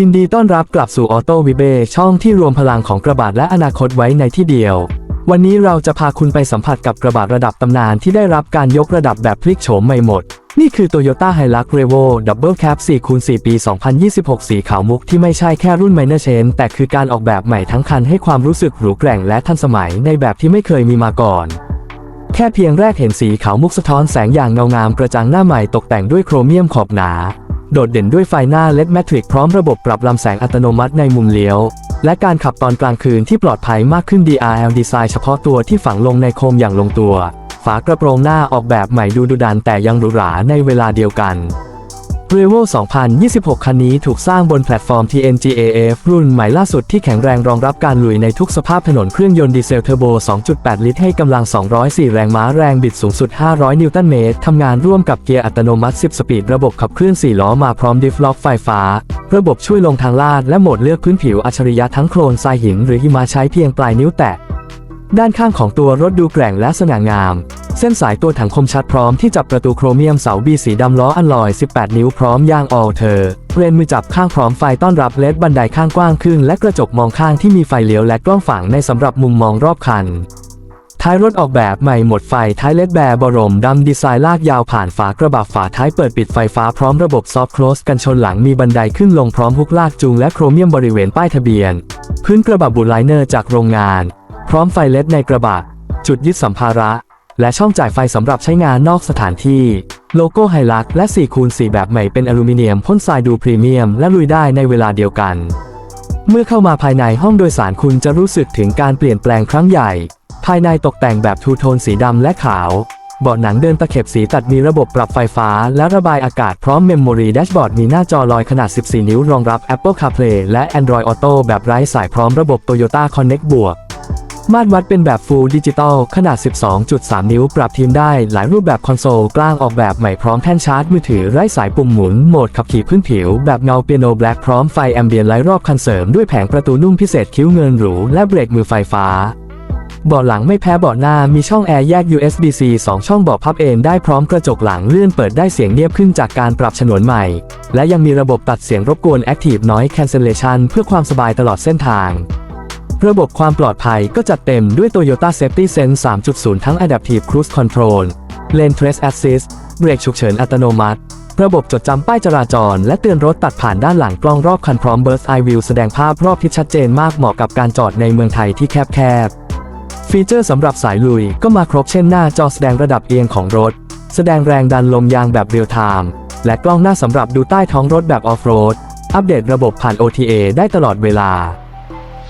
ยินดีต้อนรับกลับสู่ออโต้วิเบช่องที่รวมพลังของกระบะและอนาคตไว้ในที่เดียว วันนี้เราจะพาคุณไปสัมผัสกับกระบะระดับตำนานที่ได้รับการยกระดับแบบพลิกโฉมใหม่หมด นี่คือ Toyota Hilux Revo Double Cab 4คูณ4ปี 2026 สีขาวมุกที่ไม่ใช่แค่รุ่น Minor Change แต่คือการออกแบบใหม่ทั้งคันให้ความรู้สึกหรูแกร่งและทันสมัยในแบบที่ไม่เคยมีมาก่อนแค่เพียงแรกเห็นสีขาวมุกสะท้อนแสงอย่างเงางามกระจังหน้าใหม่ตกแต่งด้วยโครเมียมขอบหนา โดดเด่นด้วยไฟหน้าเลดแมทริกพร้อมระบบปรับลำแสงอัตโนมัติในมุมเลี้ยว และการขับตอนกลางคืนที่ปลอดภัยมากขึ้น DRL ดีไซน์เฉพาะตัวที่ฝังลงในโคมอย่างลงตัว ฝากระโปรงหน้าออกแบบใหม่ดูดุดันแต่ยังหรูหราในเวลาเดียวกัน r e v o 2026 คันนี้ถูกสร้างบนแพลตฟอร์ม TNGAF รุ่นใหม่ล่าสุดที่แข็งแรงรองรับการลุยในทุกสภาพถนนเครื่องยนต์ดีเซลเทอร์โบ 2.8 ลิตรให้กำลัง 204 แรงม้าแรงบิดสูงสุด 500 นิวตันเมตร ทำงานร่วมกับเกียร์อัตโนมัติ 10 สปีด ระบบขับเคลื่อน 4 ล้อมาพร้อมดิฟล็อกไฟฟ้า ระบบช่วยลงทางลาดและโหมดเลือกพื้นผิวอัจฉริยะทั้งโคลนทรายหินหรือหิมะใช้เพียงปลายนิ้วแตะ ด้านข้างของตัวรถดูแกร่งและสง่างาม เส้นสายตัวถังคมชัดพร้อมที่จับประตูโครเมียมเสาบีสีดำล้ออัลลอย 18 นิ้วพร้อมยางออลเทอร์เรนมือจับข้างพร้อมไฟต้อนรับเลดบันไดข้างกว้างขึ้น และกระจกมองข้างที่มีไฟเลี้ยวและกล้องฝังในสำหรับมุมมองรอบคัน ท้ายรถออกแบบใหม่หมดไฟท้ายเลดแบร์บรมดำดีไซน์ลากยาวผ่านฝากระบะฝาท้ายเปิดปิดไฟฟ้าพร้อมระบบซอฟต์คลสกันชนหลังมีบันไดขึ้นลงพร้อมฮุกลากจูงและโครเมียมบริเวณป้ายทะเบียน พื้นกระบะบูไลเนอร์จากโรงงาน พร้อมไฟเลดในกระบะ จุดยึดสัมภาระ และช่องจ่ายไฟสำหรับใช้งานนอกสถานที่ โลโก้ไฮลักและ4คูณ4แบบใหม่เป็นอลูมิเนียมพ่นทรายดูพรีเมียมและลุยได้ในเวลาเดียวกัน เมื่อเข้ามาภายในห้องโดยสารคุณจะรู้สึกถึงการเปลี่ยนแปลงครั้งใหญ่ ภายในตกแต่งแบบทูโทนสีดำและขาวเบาะหนังเดินตะเข็บสีตัดมีระบบปรับไฟฟ้าและระบายอากาศพร้อมเมมโมรีแดชบอร์ดมีหน้าจอลอยขนาด 14 นิ้วรองรับ Apple CarPlay และ Android Auto แบบไร้สายพร้อมระบบ Toyota Connect บวก มาตรวัดเป็นแบบ Full Digital ขนาด 12.3 นิ้ว ปรับทีมได้หลายรูปแบบคอนโซลกลางออกแบบใหม่พร้อมแท่นชาร์จมือถือไร้สายปุ่มหมุน โหมดขับขี่พื้นผิว แบบเงาเปียโนแบล็คพร้อมไฟแอมเบียนไลท์รอบคันเสริมด้วยแผงประตูนุ่มพิเศษคิ้วเงินหรู และเบรกมือไฟฟ้าเบาะหลังไม่แพ้เบาะหน้ามีช่องแอร์แยก USB-C 2 ช่องเบาะพับเอนได้พร้อมกระจกหลังเลื่อนเปิดได้เสียงเงียบขึ้นจากการปรับฉนวนใหม่ และยังมีระบบตัดเสียงรบกวน Active Noise Cancellation เพื่อความสบายตลอดเส้นทาง ระบบความปลอดภัยก็จัดเต็มด้วย Toyota Safety Sense 3.0 ทั้ง Adaptive Cruise Control Lane Trace Assist เบรกฉุกเฉินอัตโนมัติ ระบบจดจำป้ายจราจร และเตือนรถตัดผ่านด้านหลังกล้องรอบคันพร้อม Burst Eye View แสดงภาพรอบทิศชัดเจนมากเหมาะกับการจอดในเมืองไทยที่แคบๆ ฟีเจอร์สำหรับสายลุยก็มาครบเช่นหน้าจอแสดงระดับเอียงของรถ แสดงแรงดันลมยางแบบเรียลไทม์และกล้องหน้าสำหรับดูใต้ท้องรถแบบออฟโรดอัปเดตระบบผ่าน OTA ได้ตลอดเวลา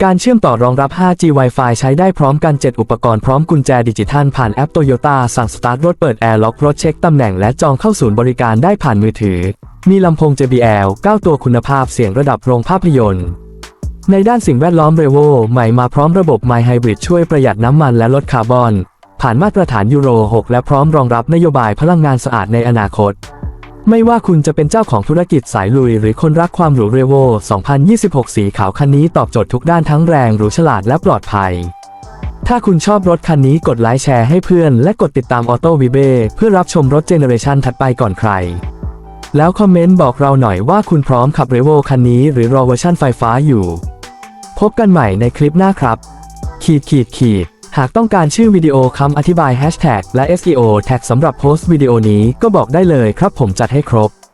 การเชื่อมต่อรองรับ 5G Wi-Fi ใช้ได้พร้อมกัน 7 อุปกรณ์พร้อมกุญแจดิจิทัลผ่านแอป Toyota สั่งสตาร์ทรถเปิดแอร์ล็อกรถเช็คตำแหน่งและจองเข้าศูนย์บริการได้ผ่านมือถือ มีลำโพง JBL 9 ตัวคุณภาพเสียงระดับโรงภาพยนตร์ ในด้านสิ่งแวดล้อมเรโวใหม่มาพร้อมระบบ My Hybrid ช่วยประหยัดน้ำมันและลดคาร์บอน ผ่านมาตรฐานยูโร 6 และพร้อมรองรับนโยบายพลังงานสะอาดในอนาคต ไม่ว่าคุณจะเป็นเจ้าของธุรกิจสายลุย หรือคนรักความหรูเรโว 2026 สีขาวคันนี้ตอบโจทย์ทุกด้านทั้งแรงหรูฉลาดและปลอดภัย ถ้าคุณชอบรถคันนี้กดไลค์แชร์ให้เพื่อน และกดติดตามออโต้วีเบเพื่อรับชมรถเจเนอเรชันถัดไปก่อนใคร แล้วคอมเมนต์บอกเราหน่อยว่าคุณพร้อมขับเรโวคันนี้หรือรอเวอร์ชันไฟฟ้าอยู่ พบกันใหม่ในคลิปหน้าครับ ขีดขีดขีด หากต้องการชื่อวิดีโอคำอธิบายแฮชแท็กและ SEO แท็กสำหรับโพสต์วิดีโอนี้ก็บอกได้เลยครับผมจัดให้ครบ